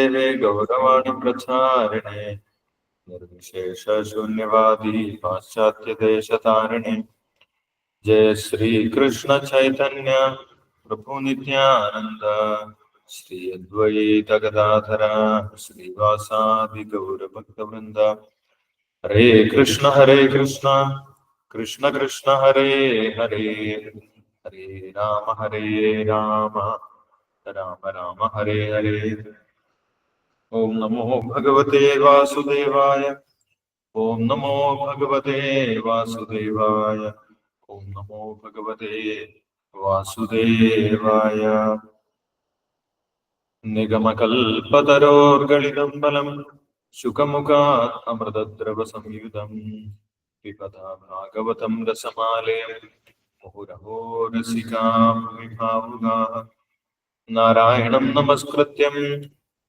देवे शून्यवादी पाश्चात्य देश पाश्चात्यदेशतारिणे। जय श्री कृष्ण चैतन्य श्री अद्वैतगदाधर श्रीवासादिगौरभक्तवृन्द हरे कृष्ण हरे कृष्ण कृष्ण कृष्ण, हरे हरे। हरे राम हरे राम। राम राम, हरे हरे। ഓം നമോ ഭഗവതേ വാസുദേവായ ഓം നമോ ഭഗവതേ വാസുദേവായ ഓം നമോ ഭഗവതേ വാസുദേവായ. നിഗമകൽപതരോർഗളിതംബലം ശുഖമുഖാ അമൃതദ്രവ സംയുതം പിബതാ ഭാഗവതം രസമാലയം മുഹുരഹോ രസികാ ഭൂമിഭാവുക നാരായണം നമസ്കൃത്യം.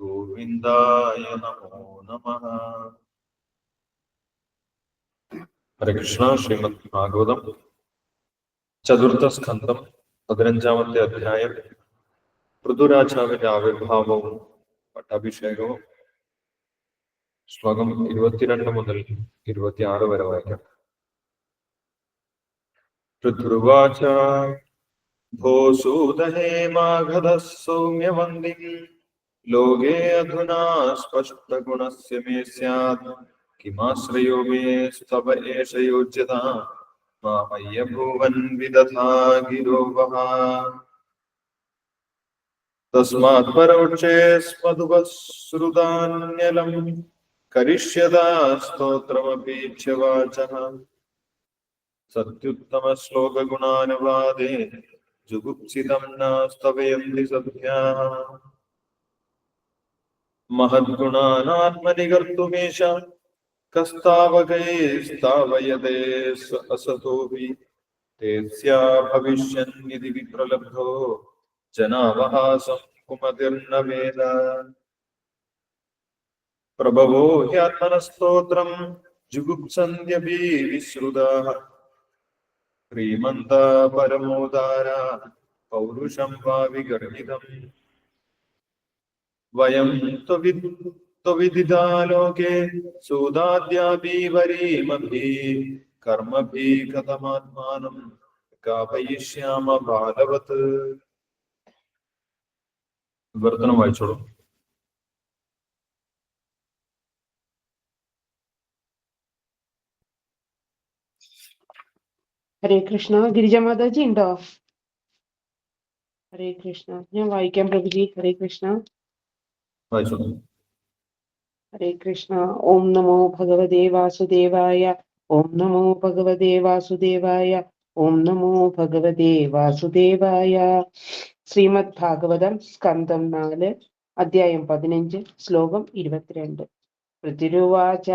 ഗോവിന്ദായ നമോ നമ. ഹരകൃഷ്ണ ശ്രീമദ് ഭാഗവതം ചതുർത്ഥ സ്കന്ധം പതിനഞ്ചാമത്തെ അധ്യായം പൃഥുരാജാവിന്റെ ആവിർഭാവവും പട്ടാഭിഷേകവും. ശ്ലോകം ഇരുപത്തിരണ്ട് മുതൽ ഇരുപത്തിയാറ് വരെ വായിക്കാം. പൃഥുർവാച ഭോ സൂതഹേ മാഘത ലോകേ അധുനാ സ്പഷ്ടഗുണസ്യ മേ സ്യാത് കിമാശ്രയോ മേ സ്തവ ഏഷ യോജ്യത മാമയ്യ ഭുവൻ വിദധാ ഗിരോ വഹ തസ്മാത് പരോക്ഷേ സ്മധുവശ്രുതാന്യലം കരിഷ്യതാ സ്തോത്രമപീക്ഷ്യ വാചഃ സത്യുത്തമ ശ്ലോക ഗുണാനുവാദേ ജുഗുപ്സിതം നാസ്തവയന്തി സദ്യാഃ മഹദ്ഗുണാനാത്മനികർത്തുമീശ കസ്താവകൈസ്താവയതേ സ്വ അസതോഭി തേസ്യാ ഭവിഷ്യന്നിതി വിപ്രലബ്ധോ ജനാവഹാസം കുമതിർന വേദ പ്രഭവോ ഹ്യാത്മനസ്തോത്രം ജുഗുപ്സന്ധ്യപി വിശ്രുതാഃ ശ്രീമന്ത പരമോദാര പൗരുഷം വാ വിഗർഹിതം വയം ത്വവി- ത്വവിദിതാലോകേ സൂതാദ്യാപി വരീമഭി കർമ്മഭി കഥമാത്മാനം കാപയിഷ്യാമ ബാലവത് വിവർത്തനം വായിച്ചോളൂ. ഹരേ കൃഷ്ണ ഗിരിജ മാതാജി ഉണ്ടോ? ഹരേ കൃഷ്ണ ഞാൻ വായിക്കാം പ്രഭുജി. ഹരേ കൃഷ്ണ. വായിച്ചോളൂ. ഹരേ കൃഷ്ണ ഓം നമോ ഭഗവതേ വാസുദേവായ ഓം നമോ ഭഗവതേ വാസുദേവായ ഓം നമോ ഭഗവതേ വാസുദേവായ. ശ്രീമദ് ഭാഗവതം സ്കന്ധം നാല് അധ്യായം പതിനഞ്ച് ശ്ലോകം ഇരുപത്തിരണ്ട്. പൃഥിരുവാച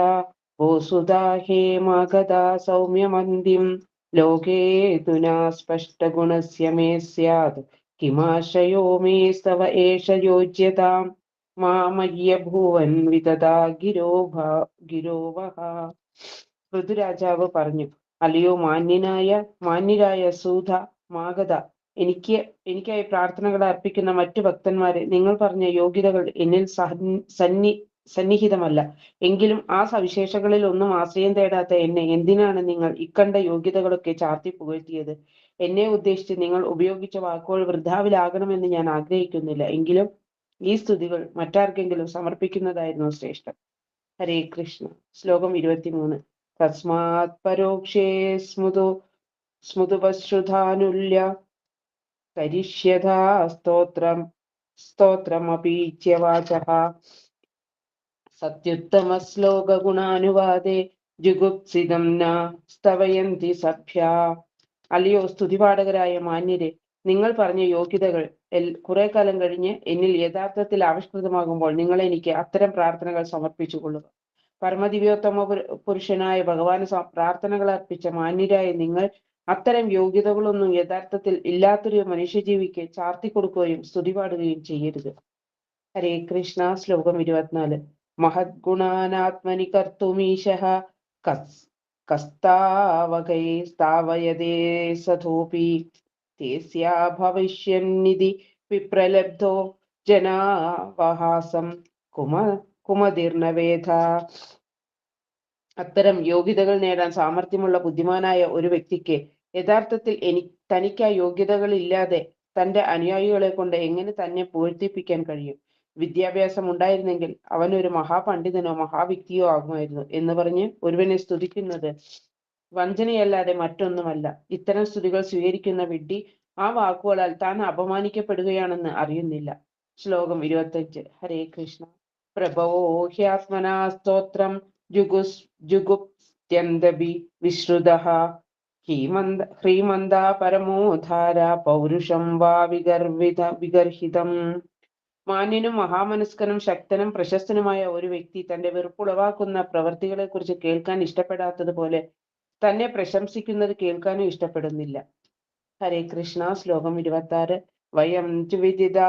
വോസുദാ ഹേമാഗതാ സൗമ്യമന്തിം ലോകേതുനാ സ്പഷ്ടഗുണസ്യ മേ സ്യാത് കിമാശയോ മേ സ്തവ ഏഷ യോജ്യതാം. മാമയ്യ ഭൂവൻ വിതതാ ഗിരോ ഭാ ഗിരോവഹ. ഋതുരാജാവ് പറഞ്ഞു അല്ലയോ മാന്യനായ മാന്യരായ സൂത മാഗത എനിക്ക് എനിക്കായി പ്രാർത്ഥനകൾ അർപ്പിക്കുന്ന മറ്റു ഭക്തന്മാരെ നിങ്ങൾ പറഞ്ഞ യോഗ്യതകൾ എന്നിൽ സന്നി സന്നിഹിതമല്ല. എങ്കിലും ആ സവിശേഷകളിൽ ഒന്നും ആശ്രയം തേടാത്ത എന്നെ എന്തിനാണ് നിങ്ങൾ ഇക്കണ്ട യോഗ്യതകളൊക്കെ ചാർത്തി പുകഴ്ത്തിയത്? എന്നെ ഉദ്ദേശിച്ച് നിങ്ങൾ ഉപയോഗിച്ച വാക്കുകൾ വൃദ്ധാവിലാകണമെന്ന് ഞാൻ ആഗ്രഹിക്കുന്നില്ല. എങ്കിലും ഈ സ്തുതികൾ മറ്റാർക്കെങ്കിലും സമർപ്പിക്കുന്നതായിരുന്നു ശ്രേഷ്ഠം ഹരേ കൃഷ്ണ. ശ്ലോകം ഇരുപത്തിമൂന്ന്. തസ്മാത് പരോക്ഷേ സ്മൃതു സ്മൃതുപശ്രുതാനുല്യ കരിഷ്യതാ സ്തോത്രം സ്തോത്രമപീച്യവാച ഗുണാനുവാദേ ജുഗുപ്സിതം ന സ്തവയന്തി സഭ്യ അല്ലയോ സ്തുതിപാഠകരായ മാന്യരെ നിങ്ങൾ പറഞ്ഞ യോഗ്യതകൾ കുറെ കാലം കഴിഞ്ഞ് എന്നിൽ യഥാർത്ഥത്തിൽ ആവിഷ്കൃതമാകുമ്പോൾ നിങ്ങൾ എനിക്ക് അത്തരം പ്രാർത്ഥനകൾ സമർപ്പിച്ചു കൊള്ളുക പരമദിവ്യോത്തമ പുരു- പുരുഷനായ ഭഗവാന് പ്രാർത്ഥനകൾ അർപ്പിച്ച മാന്യരായ നിങ്ങൾ അത്തരം യോഗ്യതകളൊന്നും യഥാർത്ഥത്തിൽ ഇല്ലാത്തൊരു മനുഷ്യജീവിക്ക് ചാർത്തി കൊടുക്കുകയും സ്തുതി പാടുകയും ചെയ്യരുത്. ഹരേ കൃഷ്ണ ശ്ലോകം ഇരുപത്തിനാല്. മഹദ്ഗുണാനാത്മനി കർത്തുമീശ കസ് കസ്താവകൈ സ്ഥാവയതേ ഭവിഷ്യന്നിധി വിപ്രലബ്ധോ ജനാവഹാസം കുമ കുമതിർണവേദ അത്തരം യോഗ്യതകൾ നേടാൻ സാമർഥ്യമുള്ള ബുദ്ധിമാനായ ഒരു വ്യക്തിക്ക് യഥാർത്ഥത്തിൽ എനി തനിക്ക് ആ യോഗ്യതകളില്ലാതെ തന്റെ അനുയായികളെ കൊണ്ട് എങ്ങനെ തന്നെ പൂഴ്ത്തിപ്പിക്കാൻ കഴിയും? വിദ്യാഭ്യാസം ഉണ്ടായിരുന്നെങ്കിൽ അവൻ ഒരു മഹാപണ്ഡിതനോ മഹാവ്യക്തിയോ ആകുമായിരുന്നു എന്ന് പറഞ്ഞ് ഒരുവനെ സ്തുതിക്കുന്നത് വഞ്ചനയല്ലാതെ മറ്റൊന്നുമല്ല. ഇത്തരം സ്തുതികൾ സ്വീകരിക്കുന്ന വിഡ്ഢി ആ വാക്കുകളാൽ താൻ അപമാനിക്കപ്പെടുകയാണെന്ന് അറിയുന്നില്ല. ശ്ലോകം ഇരുപത്തഞ്ച് ഹരേ കൃഷ്ണ. പ്രഭവോ ഹ്യാത്മനാ സ്തോത്രം. ജുഗുസ് ജുഗുപ്ത്യന്തബി വിശ്രുത. ഹീമന്ത ഹ്രീമന്ത പരമോധാര പൗരുഷം വാ വിഗർവിത വിഗർഹിതം. മാന്യനും മഹാമനസ്കനും ശക്തനും പ്രശസ്തനുമായ ഒരു വ്യക്തി തന്റെ വെറുപ്പുളവാക്കുന്ന പ്രവർത്തികളെ കുറിച്ച് കേൾക്കാൻ ഇഷ്ടപ്പെടാത്തതുപോലെ തന്നെ പ്രശംസിക്കുന്നത് കേൾക്കാനും ഇഷ്ടപ്പെടുന്നില്ല. ഹരേ കൃഷ്ണ ശ്ലോകം ഇരുപത്തി ആറ് വയം ലോകെ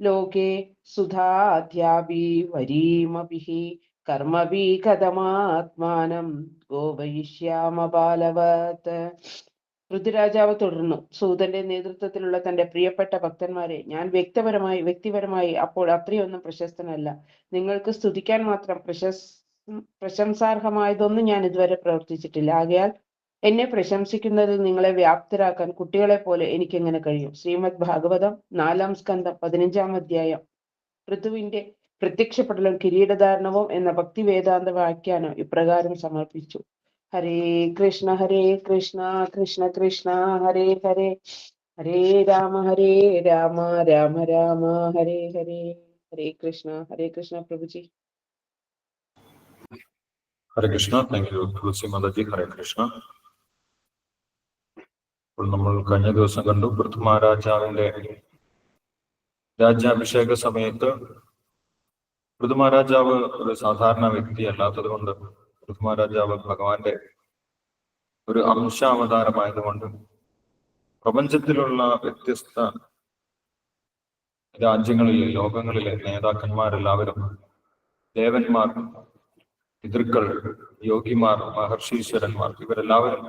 ലോകേ സുധാധ്യാപി വരീമഭിഹി കർമ്മഭി കഥമാത്മാനം ഗോപയിഷ്യാമ ബാലവത്. ഋതുരാജാവ് തുടർന്നു. സൂതന്റെ നേതൃത്വത്തിലുള്ള തന്റെ പ്രിയപ്പെട്ട ഭക്തന്മാരെ ഞാൻ വ്യക്തിപരമായി വ്യക്തിപരമായി അപ്പോൾ അത്രയൊന്നും പ്രശസ്തനല്ല. നിങ്ങൾക്ക് സ്തുതിക്കാൻ മാത്രം പ്രശസ് പ്രശംസാർഹമായതൊന്നും ഞാൻ ഇതുവരെ പ്രവർത്തിച്ചിട്ടില്ല. ആകയാൽ എന്നെ പ്രശംസിക്കുന്നതിൽ നിങ്ങളെ വ്യാപ്തരാക്കാൻ കുട്ടികളെ പോലെ എനിക്ക് എങ്ങനെ കഴിയും? ശ്രീമദ് ഭാഗവതം നാലാം സ്കന്ധം പതിനഞ്ചാം അധ്യായം. ഋതുവിന്റെ പ്രത്യക്ഷപ്പെടലും കിരീടധാരണവും എന്ന ഭക്തി വേദാന്ത വ്യാഖ്യാനം ഇപ്രകാരം സമർപ്പിച്ചു. ഹരേ കൃഷ്ണ ഹരേ കൃഷ്ണ കൃഷ്ണ കൃഷ്ണ ഹരേ ഹരേ. ഹരേ രാമ ഹരേ രാമ രാമ രാമ ഹരേ ഹരേ. ഹരേ കൃഷ്ണ ഹരേ കൃഷ്ണ പ്രഭുജി. ഹരേ കൃഷ്ണ. താങ്ക് യു തുളസി മാതാജി. ഹരേ കൃഷ്ണ. അപ്പോൾ നമ്മൾ കഴിഞ്ഞ ദിവസം കണ്ടു പൃഥ്വിരാജാവിന്റെ രാജ്യാഭിഷേക സമയത്ത് പൃഥ്വിരാജാവ് ഒരു സാധാരണ വ്യക്തി അല്ലാത്തത് കൊണ്ട് പൃഥ്വിരാജാവ് ഭഗവാന്റെ ഒരു അംശാവതാരമായതുകൊണ്ട് പ്രപഞ്ചത്തിലുള്ള വ്യത്യസ്ത രാജ്യങ്ങളിലെ ലോകങ്ങളിലെ നേതാക്കന്മാരെല്ലാവരും ദേവന്മാർ പിതൃക്കൾ യോഗിമാർ മഹർഷീശ്വരന്മാർ ഇവരെല്ലാവരും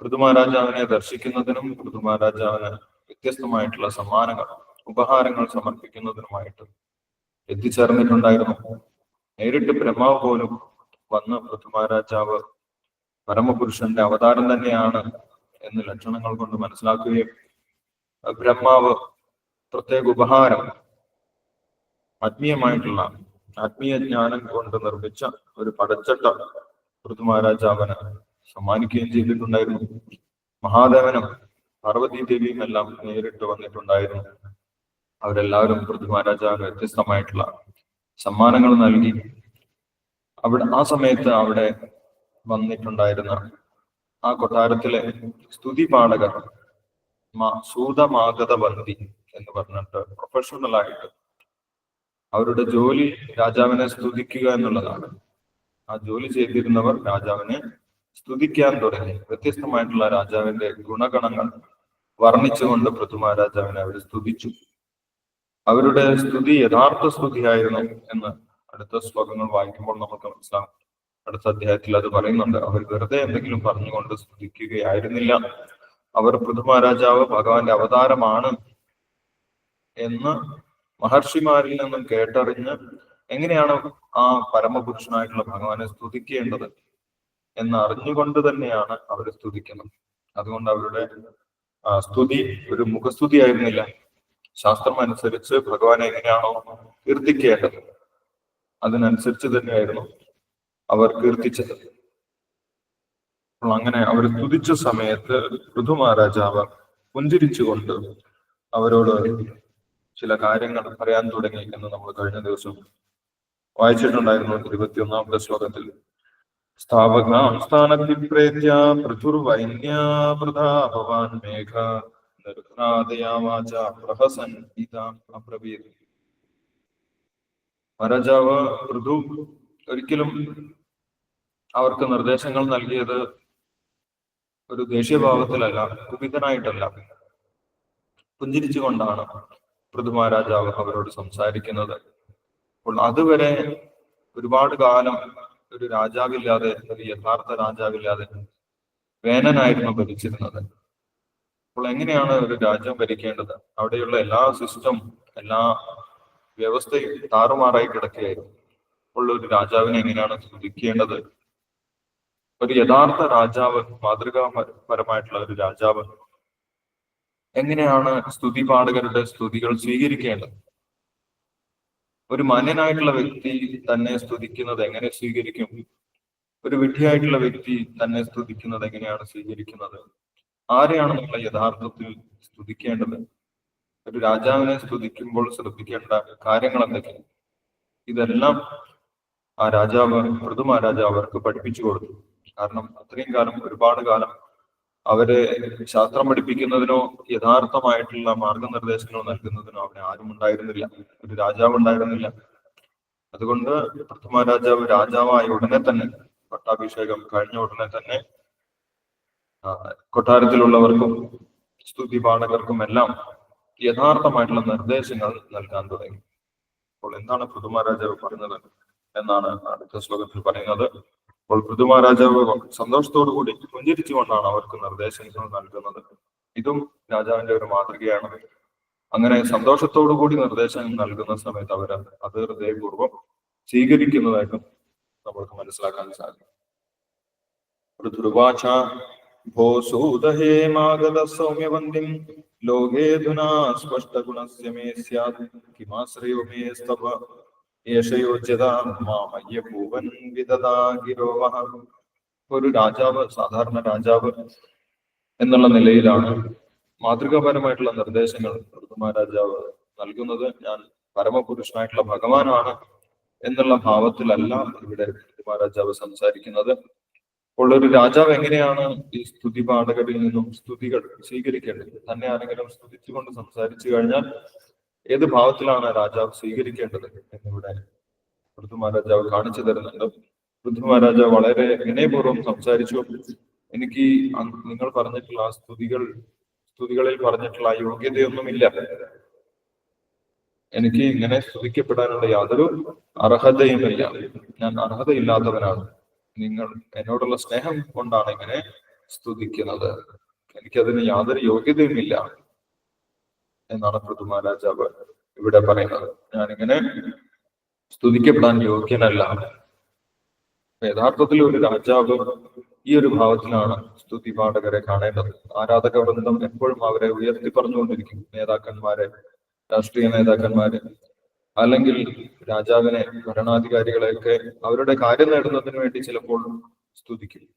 പൃഥുമാരാജാവിനെ ദർശിക്കുന്നതിനും പൃഥുമാരാജാവിന് വ്യത്യസ്തമായിട്ടുള്ള സമ്മാനങ്ങൾ ഉപഹാരങ്ങൾ സമർപ്പിക്കുന്നതിനുമായിട്ട് എത്തിച്ചേർന്നിട്ടുണ്ടായിരുന്നു. നേരിട്ട് ബ്രഹ്മാവ് പോലും വന്ന് പൃഥുമാരാജാവ് പരമപുരുഷന്റെ അവതാരം തന്നെയാണ് എന്ന് ലക്ഷണങ്ങൾ കൊണ്ട് മനസ്സിലാക്കുകയും ബ്രഹ്മാവ് പ്രത്യേക ഉപഹാരം ആത്മീയമായിട്ടുള്ള ആത്മീയ ജ്ഞാനം കൊണ്ട് നിർമ്മിച്ച ഒരു പടച്ചട്ട പൃഥ്വിരാജാവിന് സമ്മാനിക്കുകയും ചെയ്തിട്ടുണ്ടായിരുന്നു. മഹാദേവനും പാർവതി ദേവിയും എല്ലാം നേരിട്ട് വന്നിട്ടുണ്ടായിരുന്നു. അവരെല്ലാവരും പൃഥ്വിരാജാവിന് വ്യത്യസ്തമായിട്ടുള്ള സമ്മാനങ്ങൾ നൽകി. അവിടെ ആ സമയത്ത് അവിടെ വന്നിട്ടുണ്ടായിരുന്ന ആ കൊട്ടാരത്തിലെ സ്തുതി പാടകർ മാ- സൂതമാഗത ബന്ദി എന്ന് പറഞ്ഞിട്ട് പ്രൊഫഷണൽ ആയിട്ട് അവരുടെ ജോലി രാജാവിനെ സ്തുതിക്കുക എന്നുള്ളതാണ്. ആ ജോലി ചെയ്തിരുന്നവർ രാജാവിനെ സ്തുതിക്കാൻ തുടങ്ങി. വ്യത്യസ്തമായിട്ടുള്ള രാജാവിന്റെ ഗുണഗണങ്ങൾ വർണിച്ചുകൊണ്ട് പൃഥ്വ രാജാവിനെ അവർ സ്തുതിച്ചു. അവരുടെ സ്തുതി യഥാർത്ഥ സ്തുതിയായിരുന്നു എന്ന് അടുത്ത ശ്ലോകങ്ങൾ വായിക്കുമ്പോൾ നമുക്ക് മനസ്സിലാകും അടുത്ത അധ്യായത്തിൽ അത് പറയുന്നുണ്ട് അവർ വെറുതെ എന്തെങ്കിലും പറഞ്ഞുകൊണ്ട് സ്തുതിക്കുകയായിരുന്നില്ല. അവർ പൃഥ്വ രാജാവ് ഭഗവാന്റെ അവതാരമാണ് എന്ന് മഹർഷിമാരിൽ നിന്നും കേട്ടറിഞ്ഞ് എങ്ങനെയാണ് ആ പരമപുരുഷനായിട്ടുള്ള ഭഗവാനെ സ്തുതിക്കേണ്ടത് എന്ന് അറിഞ്ഞുകൊണ്ട് തന്നെയാണ് അവർ സ്തുതിക്കുന്നത്. അതുകൊണ്ട് അവരുടെ സ്തുതി ഒരു മുഖസ്തുതി ആയിരുന്നില്ല. ശാസ്ത്രം അനുസരിച്ച് ഭഗവാനെ എങ്ങനെയാണോ കീർത്തിക്കേണ്ടത് അതിനനുസരിച്ച് തന്നെയായിരുന്നു അവർ കീർത്തിച്ചത്. അപ്പോൾ അങ്ങനെ അവർ സ്തുതിച്ച സമയത്ത് ഋതു മഹാരാജാവ് പുഞ്ചിരിച്ചുകൊണ്ട് അവരോട് ചില കാര്യങ്ങൾ പറയാൻ തുടങ്ങി എന്ന് നമ്മൾ കഴിഞ്ഞ ദിവസം വായിച്ചിട്ടുണ്ടായിരുന്നു ഇരുപത്തിയൊന്നാമത്തെ ശ്ലോകത്തിൽ. സ്ഥാപകാം സ്ഥാനത്തിൽ പ്രേത്യ പൃഥുർവൈന്യാ പ്രതാ ഭവാൻ മേഘ നിർഹ്ലാദയാ വാച പ്രഹസൻ മഹാരാജാവ് പൃഥു ഒരിക്കലും അവർക്ക് നിർദ്ദേശങ്ങൾ നൽകിയത് ഒരു ദേഷ്യഭാവത്തിലല്ല കുപിതനായിട്ടല്ല പുഞ്ചിരിച്ചുകൊണ്ടാണ്. പൃഥു മഹാരാജാവ് അവരോട് സംസാരിക്കുന്നത്. അപ്പോൾ അതുവരെ ഒരുപാട് കാലം ഒരു രാജാവില്ലാതെ ഒരു യഥാർത്ഥ രാജാവില്ലാതെ വേനനായിരുന്നു ഭരിച്ചിരുന്നത്. അപ്പോൾ എങ്ങനെയാണ് ഒരു രാജ്യം ഭരിക്കേണ്ടത്? അവിടെയുള്ള എല്ലാ സിസ്റ്റം എല്ലാ വ്യവസ്ഥയും താറുമാറായി കിടക്കുകയായിരുന്നു. അപ്പോൾ ഒരു രാജാവിനെ എങ്ങനെയാണ് സ്തുതിക്കേണ്ടത്? ഒരു യഥാർത്ഥ രാജാവ് മാതൃകാപരമായിട്ടുള്ള ഒരു രാജാവ് എങ്ങനെയാണ് സ്തുതി പാടുകരുടെ സ്തുതികൾ സ്വീകരിക്കേണ്ടത്? ഒരു മാന്യനായിട്ടുള്ള വ്യക്തി തന്നെ സ്തുതിക്കുന്നത് എങ്ങനെ സ്വീകരിക്കും? ഒരു വിഡ്ഢിയായിട്ടുള്ള വ്യക്തി തന്നെ സ്തുതിക്കുന്നത് എങ്ങനെയാണ് സ്വീകരിക്കുന്നത്? ആരെയാണ് നമ്മൾ യഥാർത്ഥത്തിൽ സ്തുതിക്കേണ്ടത്? ഒരു രാജാവിനെ സ്തുതിക്കുമ്പോൾ ശ്രദ്ധിക്കേണ്ട കാര്യങ്ങൾ എന്തൊക്കെയാണ്? ഇതെല്ലാം ആ രാജാവ് മൃദുമാ രാജാവ് അവർക്ക് പഠിപ്പിച്ചു കൊടുത്തു. കാരണം അത്രയും കാലം ഒരുപാട് കാലം അവരെ ശാസ്ത്രം പഠിപ്പിക്കുന്നതിനോ യഥാർത്ഥമായിട്ടുള്ള മാർഗനിർദ്ദേശങ്ങളോ നൽകുന്നതിനോ അവിടെ ആരും ഉണ്ടായിരുന്നില്ല. ഒരു രാജാവ് ഉണ്ടായിരുന്നില്ല. അതുകൊണ്ട് പ്രഥമ രാജാവ് രാജാവായ ഉടനെ തന്നെ പട്ടാഭിഷേകം കഴിഞ്ഞ ഉടനെ തന്നെ കൊട്ടാരത്തിലുള്ളവർക്കും സ്തുതി പാഠകർക്കും എല്ലാം യഥാർത്ഥമായിട്ടുള്ള നിർദ്ദേശങ്ങൾ നൽകാൻ തുടങ്ങി. അപ്പോൾ എന്താണ് പ്രഥമ രാജാവ് പറഞ്ഞത്? എന്നാണ് അടുത്ത ശ്ലോകത്തിൽ പറയുന്നത്. അപ്പോൾ പൃഥുമ രാജാവ് സന്തോഷത്തോടു കൂടി പുഞ്ചിരിച്ചുകൊണ്ടാണ് അവർക്ക് നിർദ്ദേശങ്ങൾ നൽകുന്നത്. ഇതും രാജാവിന്റെ ഒരു മാതൃകയാണ്. അങ്ങനെ സന്തോഷത്തോടു കൂടി നിർദ്ദേശങ്ങൾ നൽകുന്ന സമയത്ത് അവർ അത് ഹൃദയപൂർവം സ്വീകരിക്കുന്നതായിട്ടും നമ്മൾക്ക് മനസ്സിലാക്കാൻ സാധിക്കും. പൃഥുർവാച ഭോ സൂതഹേമാഗത സൗമ്യവന്തിം ലോകേധുനാ സ്പഷ്ടഗുണസ്യ മേ സ്യാത് കിമാശ്രയോ മേ സ്തവ ഒരു രാജാവ് സാധാരണ രാജാവ് എന്നുള്ള നിലയിലാണ് മാതൃകാപരമായിട്ടുള്ള നിർദ്ദേശങ്ങൾ രാജാവ് നൽകുന്നത്. ഞാൻ പരമപുരുഷനായിട്ടുള്ള ഭഗവാനാണ് എന്നുള്ള ഭാവത്തിലല്ല ഇവിടെ രാജാവ് സംസാരിക്കുന്നത്. അപ്പോൾ ഒരു രാജാവ് എങ്ങനെയാണ് ഈ സ്തുതി പാഠകരിൽ നിന്നും സ്തുതികൾ സ്വീകരിക്കേണ്ടത്? തന്നെ ആരെങ്കിലും സ്തുതിച്ചുകൊണ്ട് സംസാരിച്ചു കഴിഞ്ഞാൽ ഏത് ഭാവത്തിലാണ് രാജാവ് സ്വീകരിക്കേണ്ടത് എന്നിവിടെ പൃഥു മഹാരാജാവ് കാണിച്ചു തരുന്നുണ്ട്. പൃഥു മഹാരാജാവ് വളരെ വിനയപൂർവം സംസാരിച്ചു. എനിക്ക് നിങ്ങൾ പറഞ്ഞിട്ടുള്ള ആ സ്തുതികൾ സ്തുതികളിൽ പറഞ്ഞിട്ടുള്ള ആ യോഗ്യതയൊന്നുമില്ല. എനിക്ക് ഇങ്ങനെ സ്തുതിക്കപ്പെടാനുള്ള യാതൊരു അർഹതയുമില്ല. ഞാൻ അർഹതയില്ലാത്തവനാണ്. നിങ്ങൾ എന്നോടുള്ള സ്നേഹം കൊണ്ടാണ് ഇങ്ങനെ സ്തുതിക്കുന്നത്. എനിക്കതിന് യാതൊരു യോഗ്യതയുമില്ല. എന്നാണ് പൃഥുമാരാജാവ് ഇവിടെ പറയുന്നത്. ഞാനിങ്ങനെ സ്തുതിക്കപ്പെടാൻ യോഗ്യനല്ല. യഥാർത്ഥത്തിൽ ഒരു രാജാവ് ഈ ഒരു ഭാവത്തിലാണ് സ്തുതി പാഠകരെ കാണേണ്ടത്. ആരാധക വൃന്ദം എപ്പോഴും അവരെ ഉയർത്തി പറഞ്ഞുകൊണ്ടിരിക്കും. നേതാക്കന്മാരെ രാഷ്ട്രീയ നേതാക്കന്മാരെ അല്ലെങ്കിൽ രാജാവിനെ ഭരണാധികാരികളെയൊക്കെ അവരുടെ കാര്യം നേടുന്നതിന് വേണ്ടി ചിലപ്പോൾ സ്തുതിക്കും.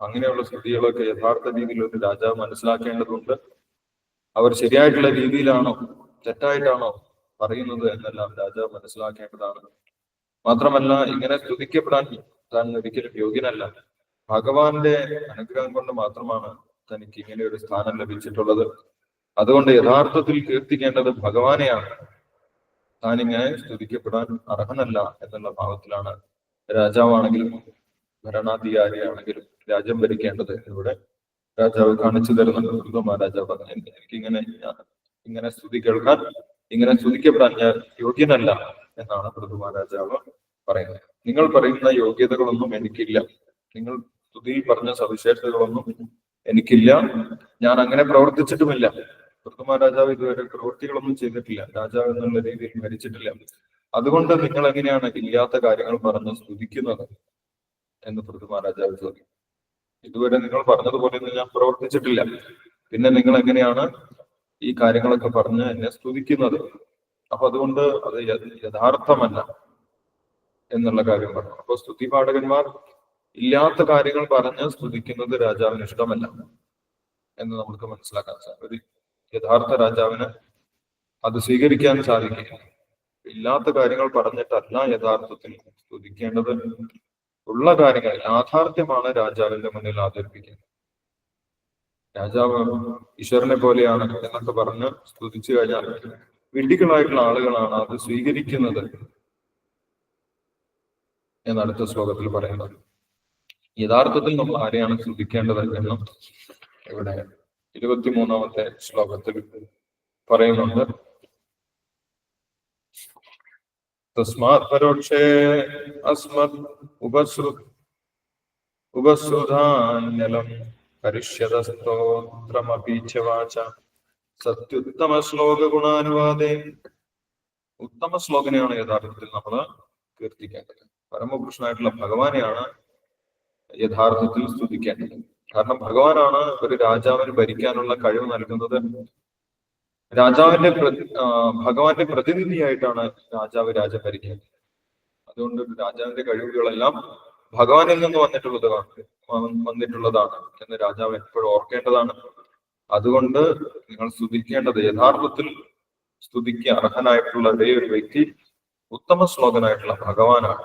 അങ്ങനെയുള്ള സ്തുതികളൊക്കെ യഥാർത്ഥ രീതിയിൽ ഒരു രാജാവ് മനസ്സിലാക്കേണ്ടതുണ്ട്. അവർ ശരിയായിട്ടുള്ള രീതിയിലാണോ തെറ്റായിട്ടാണോ പറയുന്നത് എന്നെല്ലാം രാജാവ് മനസ്സിലാക്കേണ്ടതാണ്. മാത്രമല്ല ഇങ്ങനെ സ്തുതിക്കപ്പെടാൻ താൻ ഒരിക്കലും യോഗ്യനല്ല. ഭഗവാന്റെ അനുഗ്രഹം കൊണ്ട് മാത്രമാണ് തനിക്ക് ഇങ്ങനെ ഒരു സ്ഥാനം ലഭിച്ചിട്ടുള്ളത്. അതുകൊണ്ട് യഥാർത്ഥത്തിൽ കീർത്തിക്കേണ്ടത് ഭഗവാനെയാണ്. താൻ ഇങ്ങനെ സ്തുതിക്കപ്പെടാൻ അർഹനല്ല എന്നുള്ള ഭാവത്തിലാണ് രാജാവാണെങ്കിലും ഭരണാധികാരിയാണെങ്കിലും രാജ്യം ഭരിക്കേണ്ടത് ഇവിടെ രാജാവ് കാണിച്ചു തരുന്നുണ്ട്. ദുർഗ മഹാരാജാവ് എനിക്കിങ്ങനെ എനിക്ക് ഇങ്ങനെ സ്തുതി കേൾക്കാൻ ഇങ്ങനെ സ്തുതിക്കപ്പെടാൻ ഞാൻ യോഗ്യനല്ല എന്നാണ് പൃഥു മഹാരാജാവ് പറയുന്നത്. നിങ്ങൾ പറയുന്ന യോഗ്യതകളൊന്നും എനിക്കില്ല. നിങ്ങൾ സ്തുതിയിൽ പറഞ്ഞ സവിശേഷതകളൊന്നും എനിക്കില്ല. ഞാൻ അങ്ങനെ പ്രവർത്തിച്ചിട്ടുമില്ല. പൃഥു മഹാരാജാവ് ഇതുവരെ പ്രവൃത്തികളൊന്നും ചെയ്തിട്ടില്ല. രാജാവ് എന്നുള്ള രീതിയിൽ മരിച്ചിട്ടില്ല. അതുകൊണ്ട് നിങ്ങൾ എങ്ങനെയാണ് ഇല്ലാത്ത കാര്യങ്ങൾ പറഞ്ഞ് സ്തുതിക്കുന്നത്? എന്ന് പൃഥു മഹാരാജാവ് ചോദിക്കും. ഇതുവരെ നിങ്ങൾ പറഞ്ഞതുപോലെയൊന്നും ഞാൻ പ്രവർത്തിച്ചിട്ടില്ല. പിന്നെ നിങ്ങൾ എങ്ങനെയാണ് ഈ കാര്യങ്ങളൊക്കെ പറഞ്ഞ് എന്നെ സ്തുതിക്കുന്നത്? അപ്പൊ അതുകൊണ്ട് അത് യഥാർത്ഥമല്ല എന്നുള്ള കാര്യം പറഞ്ഞു. അപ്പൊ സ്തുതി പാഠകന്മാർ ഇല്ലാത്ത കാര്യങ്ങൾ പറഞ്ഞ് സ്തുതിക്കുന്നത് രാജാവിന് ഇഷ്ടമല്ല എന്ന് നമുക്ക് മനസ്സിലാക്കാൻ സാധിക്കും ഒരു യഥാർത്ഥ രാജാവിന് അത് സ്വീകരിക്കാൻ സാധിക്കില്ല. ഇല്ലാത്ത കാര്യങ്ങൾ പറഞ്ഞിട്ടല്ല യഥാർത്ഥത്തിൽ സ്തുതിക്കേണ്ടത്. ഉള്ള കാര്യങ്ങൾ. യാഥാർത്ഥ്യമാണ് രാജാവിന്റെ മുന്നിൽ അവതരിപ്പിക്കുന്നത്. രാജാവ് ഈശ്വരനെ പോലെയാണ് എന്നൊക്കെ പറഞ്ഞ് സ്തുതിച്ചു കഴിഞ്ഞാൽ വിഡ്ഢികളായിട്ടുള്ള ആളുകളാണ് അത് സ്വീകരിക്കുന്നത് എന്ന് അടുത്ത ശ്ലോകത്തിൽ പറയുന്നത്. യഥാർത്ഥത്തിൽ നമ്മൾ ആരെയാണ് സ്തുതിക്കേണ്ടത് എന്നും ഇവിടെ ഇരുപത്തിമൂന്നാമത്തെ ശ്ലോകത്തിൽ പറയുന്നുണ്ട്. തസ്മാത് പരോക്ഷേ അസ്മത് ഉപശ്രു ഉപശ്രുതാന്യലം കരിഷ്യതസ്തോത്രമപി ച വാച സത്യുത്തമ ശ്ലോക ഗുണാനുവാദേ ഉത്തമ ശ്ലോകനെയാണ് യഥാർത്ഥത്തിൽ നമ്മൾ കീർത്തിക്കേണ്ടത്. പരമപുരുഷനായിട്ടുള്ള ഭഗവാനെയാണ് യഥാർത്ഥത്തിൽ സ്തുതിക്കേണ്ടത്. കാരണം ഭഗവാനാണ് ഒരു രാജാവിന് ഭരിക്കാനുള്ള കഴിവ് നൽകുന്നത് രാജാവിന്റെ ഭഗവാന്റെ പ്രതിനിധിയായിട്ടാണ് രാജാവ് രാജ്യം ഭരിക്കുന്നത് അതുകൊണ്ട് രാജാവിന്റെ കഴിവുകളെല്ലാം ഭഗവാനിൽ നിന്ന് വന്നിട്ടുള്ളതാണ് വന്നിട്ടുള്ളതാണ് എന്ന് രാജാവ് എപ്പോഴും ഓർക്കേണ്ടതാണ്. അതുകൊണ്ട് നിങ്ങൾ സ്തുതിക്കേണ്ടത് യഥാർത്ഥത്തിൽ സ്തുതിക്ക് അർഹനായിട്ടുള്ള ഒരേ ഒരു വ്യക്തി ഉത്തമ ശ്ലോകനായിട്ടുള്ള ഭഗവാനാണ്.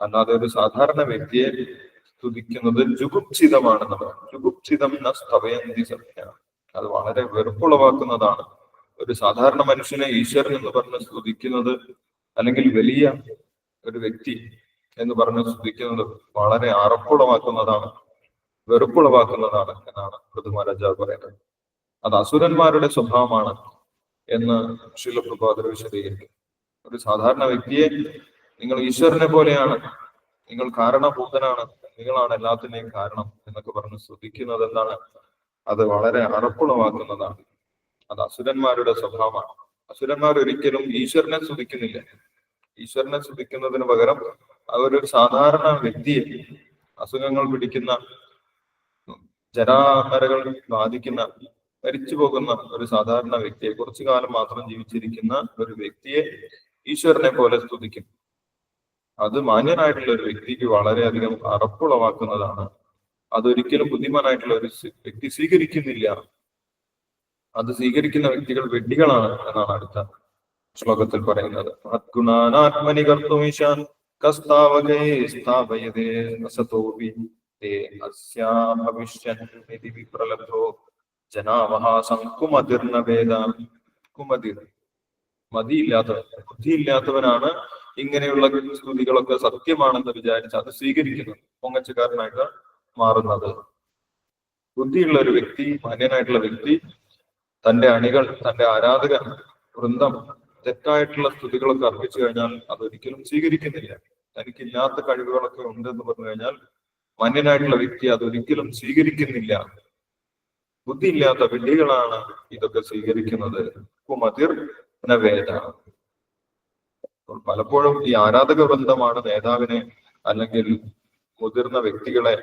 അല്ലാതെ ഒരു സാധാരണ വ്യക്തിയെ സ്തുതിക്കുന്നത് ജുഗുപ്സിതമാണെന്ന് പറയാം. ജുഗുപ്സിതം ന സ്തവയന്തി സത്യ. അത് വളരെ വെറുപ്പുളവാക്കുന്നതാണ്. ഒരു സാധാരണ മനുഷ്യനെ ഈശ്വരൻ എന്ന് പറഞ്ഞ് സ്തുതിക്കുന്നത് അല്ലെങ്കിൽ വലിയ ഒരു വ്യക്തി എന്ന് പറഞ്ഞ് സ്തുതിക്കുന്നത് വളരെ അറപ്പുളവാക്കുന്നതാണ് വെറുപ്പുളവാക്കുന്നതാണ് എന്നാണ് പ്രതിമാരാജാവ് പറയുന്നത്. അത് അസുരന്മാരുടെ സ്വഭാവമാണ് എന്ന് ശിലപ്രഭാതർ വിശദീകരിക്കും ഒരു സാധാരണ വ്യക്തിയെ നിങ്ങൾ ഈശ്വരനെ പോലെയാണ് നിങ്ങൾ കാരണഭൂതനാണ് നിങ്ങളാണ് എല്ലാത്തിന്റെയും കാരണം എന്നൊക്കെ പറഞ്ഞ് ശ്രദ്ധിക്കുന്നത് എന്താണ് അത് വളരെ അറപ്പുളവാക്കുന്നതാണ് അത് അസുരന്മാരുടെ സ്വഭാവമാണ്. അസുരന്മാർ ഒരിക്കലും ഈശ്വരനെ സ്തുതിക്കുന്നില്ല. ഈശ്വരനെ സ്തുതിക്കുന്നതിന് പകരം അവരൊരു സാധാരണ വ്യക്തിയെ അസുഖങ്ങൾ പിടിക്കുന്ന ജരാമരകൾ ബാധിക്കുന്ന മരിച്ചു പോകുന്ന ഒരു സാധാരണ വ്യക്തിയെ കുറച്ചു കാലം മാത്രം ജീവിച്ചിരിക്കുന്ന ഒരു വ്യക്തിയെ ഈശ്വരനെ പോലെ സ്തുതിക്കും. അത് മാന്യനായിട്ടുള്ള ഒരു വ്യക്തിക്ക് വളരെയധികം അറപ്പുളവാക്കുന്നതാണ്. അതൊരിക്കലും ബുദ്ധിമാനായിട്ടുള്ള ഒരു വ്യക്തി സ്വീകരിക്കുന്നില്ല. അത് സ്വീകരിക്കുന്ന വ്യക്തികൾ വെഡ്ഡികളാണ് എന്നാണ് അടുത്ത ശ്ലോകത്തിൽ പറയുന്നത്. മദ്ഗുണാനാത്മനി കർത്തുമിശാൻ കസ്താവകേ സ്ഥാപയതേ അസതോപി തേ അസ്യാ വേദ. കുമതിർ. മതിയില്ലാത്തവൻ ബുദ്ധിയില്ലാത്തവനാണ് ഇങ്ങനെയുള്ള സ്തുതികളൊക്കെ സത്യമാണെന്ന് വിചാരിച്ച് അത് സ്വീകരിക്കുന്നു. പൊങ്ങച്ചക്കാരനായിട്ട് മാറുന്നത്. ബുദ്ധിയുള്ള ഒരു വ്യക്തി മാന്യനായിട്ടുള്ള വ്യക്തി തന്റെ അണികൾ തന്റെ ആരാധകർ വൃന്ദം തെറ്റായിട്ടുള്ള സ്തുതികളൊക്കെ അർപ്പിച്ചു കഴിഞ്ഞാൽ അതൊരിക്കലും സ്വീകരിക്കുന്നില്ല. തനിക്കില്ലാത്ത കഴിവുകളൊക്കെ ഉണ്ടെന്ന് പറഞ്ഞു കഴിഞ്ഞാൽ മന്യനായിട്ടുള്ള വ്യക്തി അതൊരിക്കലും സ്വീകരിക്കുന്നില്ല. ബുദ്ധിയില്ലാത്ത വിഡ്ഢികളാണ് ഇതൊക്കെ സ്വീകരിക്കുന്നത്. കുമതിർ വേദ അപ്പോൾ പലപ്പോഴും ഈ ആരാധക വൃന്ദമാണ് നേതാവിനെ അല്ലെങ്കിൽ മുതിർന്ന വ്യക്തികളെ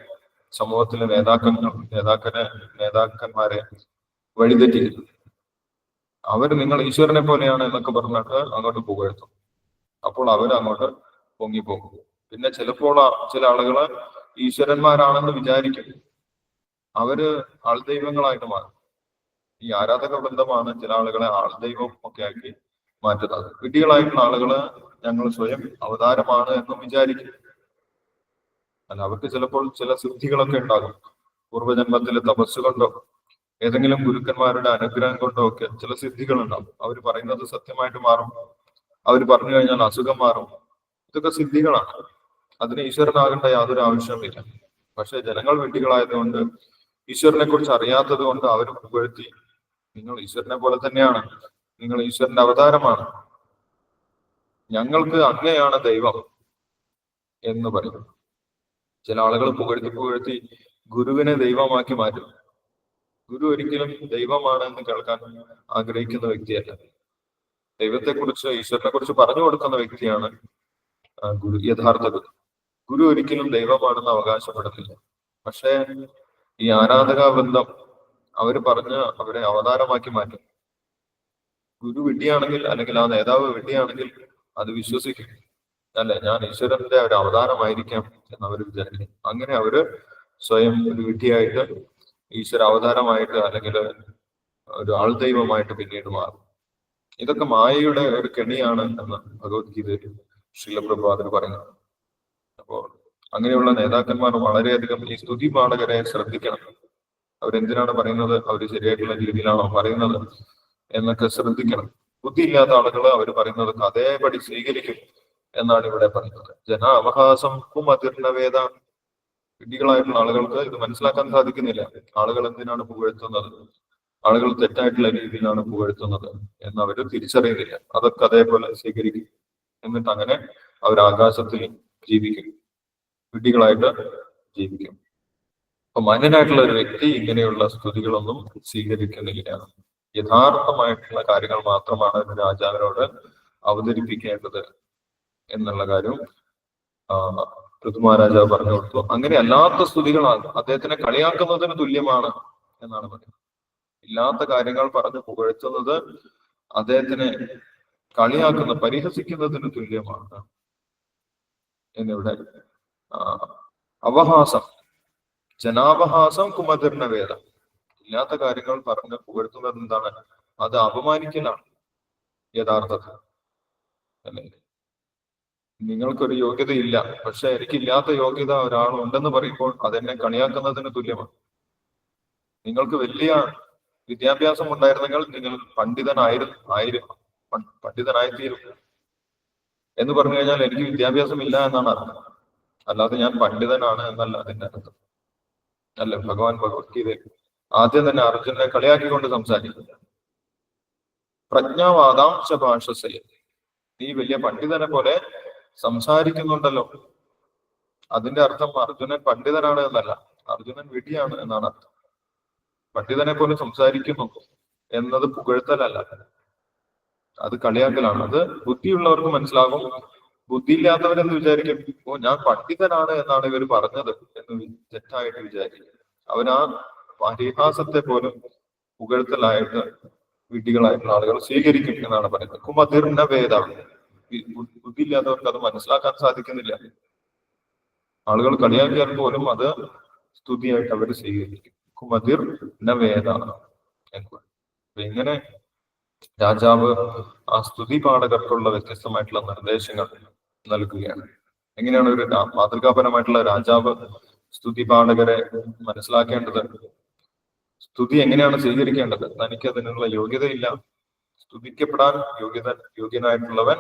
സമൂഹത്തിലെ നേതാക്കന്മാർ നേതാക്കനെ നേതാക്കന്മാരെ വഴിതെറ്റിക്കുന്നു. അവർ നിങ്ങൾ ഈശ്വരനെ പോലെയാണ് എന്നൊക്കെ പറഞ്ഞിട്ട് അങ്ങോട്ട് പുകഴ്ത്തും. അപ്പോൾ അവർ അങ്ങോട്ട് പൊങ്ങിപ്പോകും. പിന്നെ ചിലപ്പോൾ ചില ആളുകൾ ഈശ്വരന്മാരാണെന്ന് വിചാരിക്കും. അവർ ആൾദൈവങ്ങളായിട്ട് മാറും. ഈ ആരാധക വൃന്ദമാണ് ചില ആളുകളെ ആൾദൈവം ഒക്കെ ആക്കി മാറ്റുന്നത്. വിഡ്ഢികളായിട്ടുള്ള ആളുകൾ ഞങ്ങൾ സ്വയം അവതാരമാണ് എന്നും വിചാരിക്കും. അല്ല അവർക്ക് ചിലപ്പോൾ ചില സിദ്ധികളൊക്കെ ഉണ്ടാകും. പൂർവജന്മത്തിലെ തപസ് കൊണ്ടോ ഏതെങ്കിലും ഗുരുക്കന്മാരുടെ അനുഗ്രഹം കൊണ്ടോ ഒക്കെ ചില സിദ്ധികൾ ഉണ്ടാവും അവർ പറയുന്നത് സത്യമായിട്ട് മാറും. അവർ പറഞ്ഞു കഴിഞ്ഞാൽ അസുഖം മാറും. ഇതൊക്കെ സിദ്ധികളാണ്. അതിന് ഈശ്വരനാകേണ്ട യാതൊരു ആവശ്യവുമില്ല പക്ഷെ ജനങ്ങൾ വെട്ടികളായതുകൊണ്ട് ഈശ്വരനെ കുറിച്ച് അറിയാത്തത് കൊണ്ട് അവർ പുകഴ്ത്തി. നിങ്ങൾ ഈശ്വരനെ പോലെ തന്നെയാണ്. നിങ്ങൾ ഈശ്വരന്റെ അവതാരമാണ്. ഞങ്ങൾക്ക് അങ്ങയാണ് ദൈവം എന്ന് പറയും. ചില ആളുകൾ പുകഴ്ത്തി പുകഴ്ത്തി ഗുരുവിനെ ദൈവമാക്കി മാറ്റും. ഗുരു ഒരിക്കലും ദൈവമാണ് എന്ന് കേൾക്കാൻ ആഗ്രഹിക്കുന്ന വ്യക്തിയല്ല. ദൈവത്തെക്കുറിച്ച് ഈശ്വരനെ കുറിച്ച് പറഞ്ഞു കൊടുക്കുന്ന വ്യക്തിയാണ് ഗുരു യഥാർത്ഥ ഗുരു. ഗുരു ഒരിക്കലും ദൈവമാണെന്ന് അവകാശപ്പെടുന്നില്ല. പക്ഷേ ഈ ആരാധക ബന്ധം അവർ പറഞ്ഞ് അവരെ അവതാരമാക്കി മാറ്റും. ഗുരു വിഡ്ഢിയാണെങ്കിൽ അല്ലെങ്കിൽ ആ നേതാവ് വിഡ്ഢിയാണെങ്കിൽ അത് വിശ്വസിക്കും. അല്ലെ ഞാൻ ഈശ്വരന്റെ ഒരു അവതാരമായിരിക്കാം അവർ വിചാരിക്കും. അങ്ങനെ അവർ സ്വയം ഒരു വിഡ്ഢിയായിട്ട് ഈശ്വര അവതാരമായിട്ട് അല്ലെങ്കിൽ ഒരു ആൾദൈവമായിട്ട് പിന്നീട് മാറും. ഇതൊക്കെ മായയുടെ ഒരു കെണിയാണ് എന്ന് ഭഗവത്ഗീതയിൽ ശ്രീലപ്രഭാതർ പറയുന്നത് അപ്പോൾ അങ്ങനെയുള്ള നേതാക്കന്മാർ വളരെയധികം ഈ സ്തുതി പാഠകരെ ശ്രദ്ധിക്കണം. അവരെന്തിനാണ് പറയുന്നത്? അവർ ശരിയായിട്ടുള്ള രീതിയിലാണോ പറയുന്നത് എന്നൊക്കെ ശ്രദ്ധിക്കണം. ബുദ്ധിയില്ലാത്ത ആളുകൾ അവർ പറയുന്നത് അതേപടി സ്വീകരിക്കും എന്നാണ് ഇവിടെ പറയുന്നത്. ജന അവകാശം കുമതിർണവേദ വേദ വിഡ്ഢികളായിട്ടുള്ള ആളുകൾക്ക് ഇത് മനസ്സിലാക്കാൻ സാധിക്കുന്നില്ല. ആളുകൾ എന്തിനാണ് പുകഴ്ത്തുന്നത്? ആളുകൾ തെറ്റായിട്ടുള്ള രീതിയിലാണ് പുകഴ്ത്തുന്നത് എന്ന് അവർ തിരിച്ചറിയുന്നില്ല. അതൊക്കെ അതേപോലെ സ്വീകരിക്കും. എന്നിട്ട് അങ്ങനെ അവർ ആകാശത്തിൽ ജീവിക്കും. വിഡ്ഢികളായിട്ട് ജീവിക്കും. അപ്പൊ മാന്യനായിട്ടുള്ള ഒരു വ്യക്തി ഇങ്ങനെയുള്ള സ്തുതികളൊന്നും സ്വീകരിക്കുന്നില്ല. യഥാർത്ഥമായിട്ടുള്ള കാര്യങ്ങൾ മാത്രമാണ് ഒരു രാജാവിനോട് അവതരിപ്പിക്കേണ്ടത് എന്നുള്ള കാര്യം ആ ഋതുമഹാരാജാവ് പറഞ്ഞു കൊടുത്തു. അങ്ങനെ അല്ലാത്ത സ്തുതികളാണ് അദ്ദേഹത്തിനെ കളിയാക്കുന്നതിന് തുല്യമാണ് എന്നാണ് പറയുന്നത് ഇല്ലാത്ത കാര്യങ്ങൾ പറഞ്ഞ് പുകഴ്ത്തുന്നത് അദ്ദേഹത്തിനെ കളിയാക്കുന്ന പരിഹസിക്കുന്നതിന് തുല്യമാണ് എന്നിവിടെ അവഹാസം. ജനാപഹാസം കുമതിർണ വേദ. ഇല്ലാത്ത കാര്യങ്ങൾ പറഞ്ഞ് പുകഴ്ത്തുന്നത് എന്താണ്? അത് അപമാനിക്കലാണ് യഥാർത്ഥത്തിൽ. അല്ലേ? നിങ്ങൾക്കൊരു യോഗ്യതയില്ല പക്ഷെ എനിക്കില്ലാത്ത യോഗ്യത ഒരാളുണ്ടെന്ന് പറയുമ്പോൾ അതെന്നെ കണിയാക്കുന്നതിന് തുല്യമാണ്. നിങ്ങൾക്ക് വലിയ വിദ്യാഭ്യാസം ഉണ്ടായിരുന്നെങ്കിൽ നിങ്ങൾ പണ്ഡിതനായിരുന്നു ആയിരുന്നു പണ്ഡിതനായിത്തീരും. എന്ന് പറഞ്ഞു കഴിഞ്ഞാൽ എനിക്ക് വിദ്യാഭ്യാസം ഇല്ല എന്നാണ് അർത്ഥം. അല്ലാതെ ഞാൻ പണ്ഡിതനാണ് എന്നല്ല അതിന്റെ അർത്ഥം. അല്ല ഭഗവാൻ ഭഗവത്ഗീതയിൽ ആദ്യം തന്നെ അർജുനെ കളിയാക്കിക്കൊണ്ട് സംസാരിക്കുന്നു പ്രജ്ഞാവാദാംശ ഭാഷ നീ വലിയ പണ്ഡിതനെ പോലെ സംസാരിക്കുന്നുണ്ടല്ലോ. അതിന്റെ അർത്ഥം അർജുനൻ പണ്ഡിതനാണ് എന്നല്ല. അർജുനൻ വിടിയാണ് എന്നാണ് അർത്ഥം. പണ്ഡിതനെ പോലെ സംസാരിക്കുന്നു എന്നത് പുകഴ്ത്തലല്ല. അത് കളിയാക്കലാണ്. അത് ബുദ്ധിയുള്ളവർക്ക് മനസ്സിലാകും. ബുദ്ധി ബുദ്ധിയില്ലാത്തവരെന്ന് വിചാരിക്കും ഓ ഞാൻ പണ്ഡിതനാണ് എന്നാണ് ഇവർ പറഞ്ഞത് എന്ന് തെറ്റായിട്ട് വിചാരിക്കും. അവൻ ആ പരിഹാസത്തെ പോലും പുകഴ്ത്തലായിട്ട് വിഡ്ഢികളായിട്ടുള്ള ആളുകൾ സ്വീകരിക്കും എന്നാണ് പറയുന്നത്. കുമതിർണ വേദം. ബുദ്ധിയില്ലാത്തവർക്ക് അത് മനസ്സിലാക്കാൻ സാധിക്കുന്നില്ല. ആളുകൾ കളിയാക്കിയാൽ പോലും അത് സ്തുതിയായിട്ട് അവർ സ്വീകരിക്കും. നവേദ ഇങ്ങനെ രാജാവ് ആ സ്തുതി പാഠകർക്കുള്ള വ്യത്യസ്തമായിട്ടുള്ള നിർദ്ദേശങ്ങൾ നൽകുകയാണ്. എങ്ങനെയാണ് ഒരു മാതൃകാപരമായിട്ടുള്ള രാജാവ് സ്തുതി പാഠകരെ മനസ്സിലാക്കേണ്ടത്? സ്തുതി എങ്ങനെയാണ് സ്വീകരിക്കേണ്ടത്? തനിക്ക് അതിനുള്ള യോഗ്യതയില്ല. സ്തുതിക്കപ്പെടാൻ യോഗ്യത യോഗ്യനായിട്ടുള്ളവൻ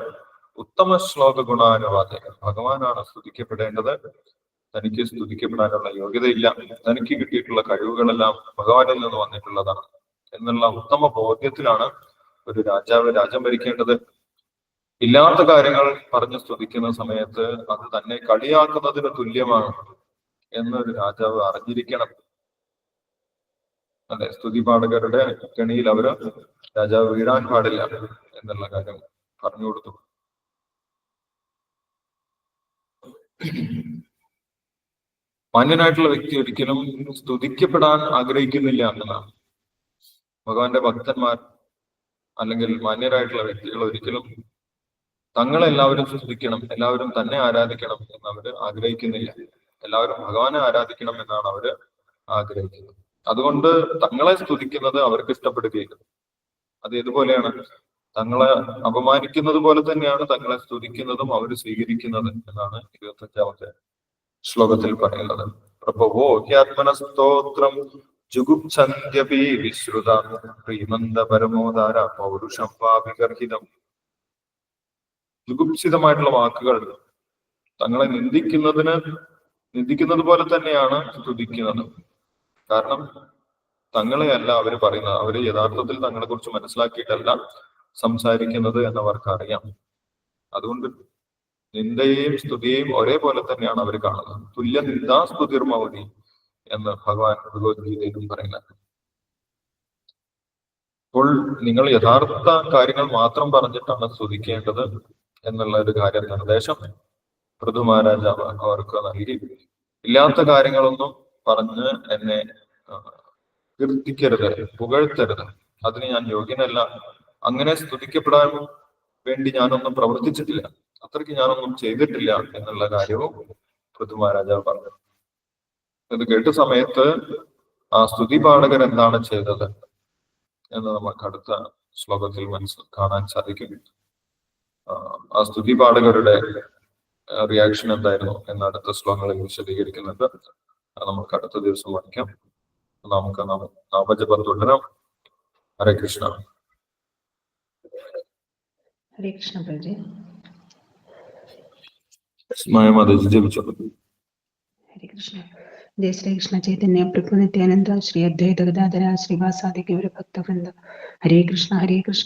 ഉത്തമ ശ്ലോക ഗുണാനുവാദകൻ. ഭഗവാനാണ് സ്തുതിക്കപ്പെടേണ്ടത്. തനിക്ക് സ്തുതിക്കപ്പെടാനുള്ള യോഗ്യതയില്ല. തനിക്ക് കിട്ടിയിട്ടുള്ള കഴിവുകളെല്ലാം ഭഗവാനിൽ നിന്ന് വന്നിട്ടുള്ളതാണ്. എന്നുള്ള ഉത്തമ ബോധ്യത്തിലാണ് ഒരു രാജാവ് രാജ്യം ഭരിക്കേണ്ടത്. ഇല്ലാത്ത കാര്യങ്ങൾ പറഞ്ഞ് സ്തുതിക്കുന്ന സമയത്ത് അത് തന്നെ കളിയാക്കുന്നതിന് തുല്യമാണ് എന്നൊരു രാജാവ് അറിഞ്ഞിരിക്കണം. അതെ സ്തുതി പാഠകരുടെ കെണിയിൽ അവർ രാജാവ് വീഴാൻ പാടില്ല എന്നുള്ള കാര്യം പറഞ്ഞു കൊടുത്തു. മാന്യനായിട്ടുള്ള വ്യക്തി ഒരിക്കലും സ്തുതിക്കപ്പെടാൻ ആഗ്രഹിക്കുന്നില്ല എന്നതാണ്. ഭഗവാന്റെ ഭക്തന്മാർ അല്ലെങ്കിൽ മാന്യരായിട്ടുള്ള വ്യക്തികൾ ഒരിക്കലും തങ്ങളെല്ലാവരും സ്തുതിക്കണം എല്ലാവരും തന്നെ ആരാധിക്കണം എന്ന് അവർ ആഗ്രഹിക്കുന്നില്ല. എല്ലാവരും ഭഗവാനെ ആരാധിക്കണം എന്നാണ് അവർ ആഗ്രഹിക്കുന്നത്. അതുകൊണ്ട് തങ്ങളെ സ്തുതിക്കുന്നത് അവർക്ക് ഇഷ്ടപ്പെടുകയില്ല. അത് ഏതുപോലെയാണ്? തങ്ങളെ അപമാനിക്കുന്നത് പോലെ തന്നെയാണ് തങ്ങളെ സ്തുതിക്കുന്നതും അവർ സ്വീകരിക്കുന്നത് എന്നാണ് ഇരുപത്തി അഞ്ചാമത്തെ ശ്ലോകത്തിൽ പറയുന്നത്. പ്രഭവോ ഹ്യാത്മന സ്തോത്രം ജുഗുപ്സന്ധ്യപി വിശ്രുത ശ്രീമന്ത പരമോദാര പൗരുഷം പാപികർഹിതം ജുഗുപ്സിതമായിട്ടുള്ള വാക്കുകൾ തങ്ങളെ നിന്ദിക്കുന്നതിന് നിന്ദിക്കുന്നത് പോലെ തന്നെയാണ് സ്തുതിക്കുന്നത്. കാരണം തങ്ങളെയല്ല അവർ പറയുന്നത്. അവർ യഥാർത്ഥത്തിൽ തങ്ങളെ കുറിച്ച് മനസ്സിലാക്കിയിട്ടല്ല. സംസാരിക്കുന്നത് എന്നവർക്ക് അറിയാം അതുകൊണ്ട് നിന്ദയെയും സ്തുതിയെയും ഒരേപോലെ തന്നെയാണ് അവർ കാണുന്നത്. തുല്യ നിന്ദാ സ്തുതിർമവതി എന്ന് ഭഗവാൻ ഭഗവത്ഗീതയിലും പറയുന്നത്. അപ്പോൾ നിങ്ങൾ യഥാർത്ഥ കാര്യങ്ങൾ മാത്രം പറഞ്ഞിട്ടാണ് സ്തുതിക്കേണ്ടത് എന്നുള്ള ഒരു കാര്യ നിർദ്ദേശം പൃഥു മഹാരാജാവ് അവർക്ക് നൽകി. ഇല്ലാത്ത കാര്യങ്ങളൊന്നും പറഞ്ഞ് എന്നെ കീർത്തിക്കരുത് പുകഴ്ത്തരുത്. അതിന് ഞാൻ യോഗ്യനല്ല. അങ്ങനെ സ്തുതിക്കപ്പെടാൻ വേണ്ടി ഞാനൊന്നും പ്രവർത്തിച്ചിട്ടില്ല. അത്രയ്ക്ക് ഞാനൊന്നും ചെയ്തിട്ടില്ല എന്നുള്ള കാര്യവും പൃഥു മഹാരാജാവ് പറഞ്ഞു. ഇത് കേട്ട സമയത്ത് ആ സ്തുതി പാഠകൻ എന്താണ് ചെയ്തത് എന്ന് നമുക്ക് അടുത്ത ശ്ലോകത്തിൽ മനസ്സിൽ കാണാൻ സാധിക്കും. ആ, സ്തുതി പാഠകരുടെ റിയാക്ഷൻ എന്തായിരുന്നു എന്ന് അടുത്ത ശ്ലോകങ്ങളിൽ വിശദീകരിക്കുന്നുണ്ട്. നമുക്ക് അടുത്ത ദിവസം വായിക്കാം. നമുക്ക് നാമ നാമജപം തുടരാം. ഹരേ കൃഷ്ണ. ഹരേ കൃഷ്ണ പ്രജി സ്മയമാതേജി ജപിച്ചോളൂ ഹരേ കൃഷ്ണ ജയ ശ്രീകൃഷ്ണ ചൈതന്യ പ്രഭു നിത്യാനന്ദ ശ്രീ അദ്വൈത ഗദാധര ശ്രീവാസാദി ഗൗര ഭക്തവൃന്ദ ഹരേ കൃഷ്ണ ഹരേ കൃഷ്ണ